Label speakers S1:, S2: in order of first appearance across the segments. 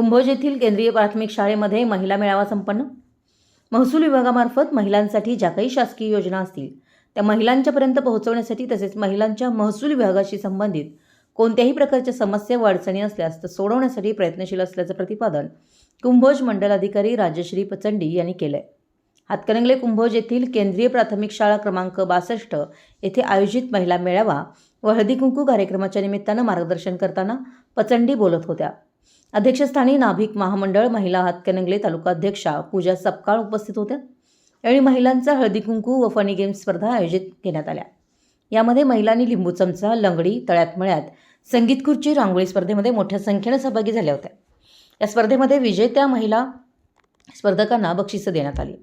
S1: कुंभोज येथील केंद्रीय प्राथमिक शाळेमध्ये महिला मेळावा संपन्न? महसूल विभागामार्फत महिलांसाठी ज्या काही शासकीय योजना असतील त्या महिलांच्यापर्यंत पोहोचवण्यासाठी तसेच महिलांच्या महसूल विभागाशी संबंधित कोणत्याही प्रकारच्या समस्या व अडचणी असल्यास तर सोडवण्यासाठी प्रयत्नशील असल्याचं प्रतिपादन कुंभोज मंडल अधिकारी राजश्री पचंडी यांनी केलं आहे हातकणंगले कुंभोज येथील केंद्रीय प्राथमिक शाळा क्रमांक बासष्ट येथे आयोजित महिला मेळावा व हळदी कुंकू कार्यक्रमाच्या निमित्तानं मार्गदर्शन करताना पचंडी बोलत होत्या. अध्यक्षस्थानी नाभिक महामंडळ महिला हातकणंगले तालुका अध्यक्षा पूजा सपकाळ उपस्थित होत्या. यावेळी महिलांचा हळदी कुंकू व फनी गेम स्पर्धा आयोजित करण्यात आल्या. यामध्ये महिलांनी लिंबू चमचा लंगडी तळ्यात मळ्यात संगीत खुर्ची रांगोळी स्पर्धेमध्ये मोठ्या संख्येनं सहभागी झाल्या होत्या. या स्पर्धेमध्ये विजेत्या महिला स्पर्धकांना बक्षिसं देण्यात आली.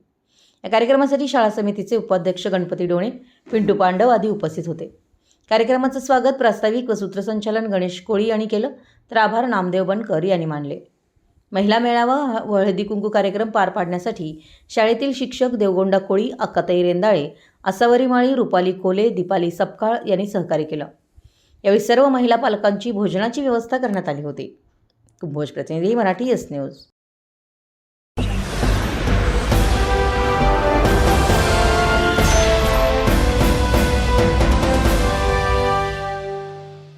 S1: या कार्यक्रमासाठी शाळा समितीचे उपाध्यक्ष गणपती डोणे पिंटू पांडव आदी उपस्थित होते. कार्यक्रमाचं स्वागत प्रास्ताविक व सूत्रसंचालन गणेश कोळी यांनी केलं. तर आभार नामदेव बनकर यांनी मानले. महिला मेळावा व हळदी कुंकू कार्यक्रम पार पाडण्यासाठी शाळेतील शिक्षक देवगोंडा कोळी अक्काताई रेंदाळे आसावरी माळी रुपाली कोले दीपाली सपकाळ यांनी सहकार्य केलं. यावेळी सर्व महिला पालकांची भोजनाची व्यवस्था करण्यात आली होती. कुंभोज प्रतिनिधी मराठी एस न्यूज